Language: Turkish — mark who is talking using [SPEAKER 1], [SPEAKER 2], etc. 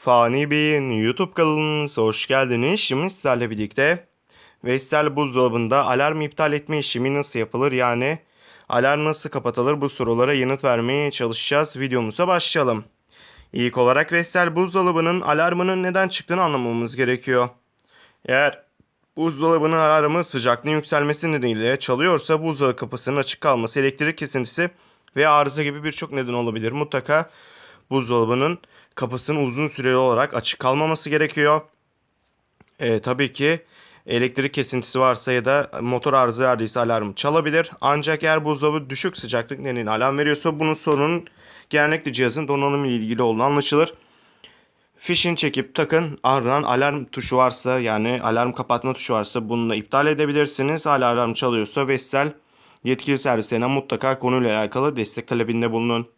[SPEAKER 1] Fani Bey'in YouTube kanalınıza hoş geldiniz. Şimdi sizlerle birlikte Vestel buzdolabında alarm iptal etme işlemi nasıl yapılır? Yani alarm nasıl kapatılır? Bu sorulara yanıt vermeye çalışacağız. Videomuza başlayalım. İlk olarak Vestel buzdolabının alarmının neden çıktığını anlamamız gerekiyor. Eğer buzdolabının alarmı sıcaklığın yükselmesi nedeniyle çalıyorsa buzdolabı kapısının açık kalması, elektrik kesintisi veya arıza gibi birçok neden olabilir. Mutlaka buzdolabının kapısının uzun süreli olarak açık kalmaması gerekiyor. Ee, tabii ki elektrik kesintisi varsa ya da motor arıza verdiyse alarm çalabilir. Ancak eğer buzdolabı düşük sıcaklık nedeniyle alarm veriyorsa bunun sorunun genellikle cihazın donanımı ile ilgili olduğunu anlaşılır. Fişini çekip takın ardından alarm tuşu varsa yani alarm kapatma tuşu varsa bununla iptal edebilirsiniz. Alarm çalıyorsa Vestel yetkili servislerine mutlaka konuyla alakalı destek talebinde bulunun.